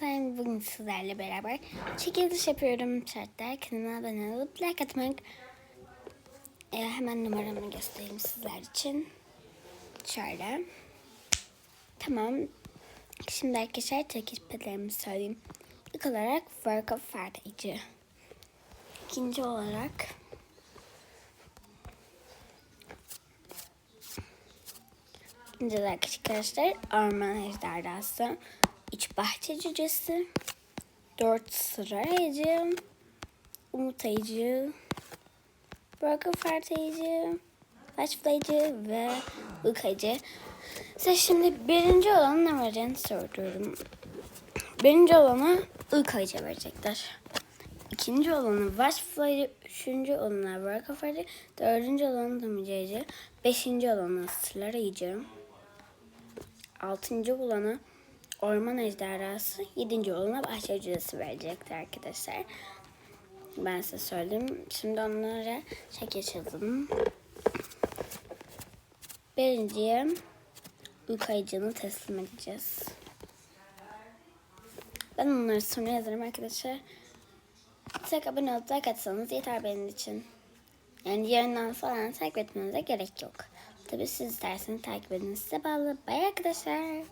Time. Bugün sizlerle beraber çekiliş yapıyorum. Şartlar kanalıma abone olup like atmak. Ee, hemen numaramı göstereyim sizler için. Şöyle. Tamam. Şimdi arkadaşlar çekilişlerimi söyleyeyim. İlk olarak Work of Art İkinci olarak İkinci olarak arkadaşlar Orman Ejderhası. Üç bahçe cücesi. Dört sıra ayıcı. Umut ayıcı. Broken Fart ayıcı. Flash ayıcı ve ayıcı. Size şimdi birinci olan ne vereceğini soruyorum. Birinci olana ayıcı verecekler. İkinci olanı Watchfly'ı, üçüncü olanı Art'ı, dördüncü olanı Damage beşinci olanı Sırlar Ayıcı, altıncı olanı Orman Ejderhası, yedinci olana Bahçe Cücesi verecekti arkadaşlar. Ben size söyleyeyim. Şimdi onlara çekiç yazalım. Birinciye uyku ayıcını teslim edeceğiz. Ben onları sonra yazarım arkadaşlar. Tek abone olup like atsanız yeter benim için. Yani yarından falan takip etmenize gerek yok. Tabii siz isterseniz takip edin size bağlı. Bay arkadaşlar.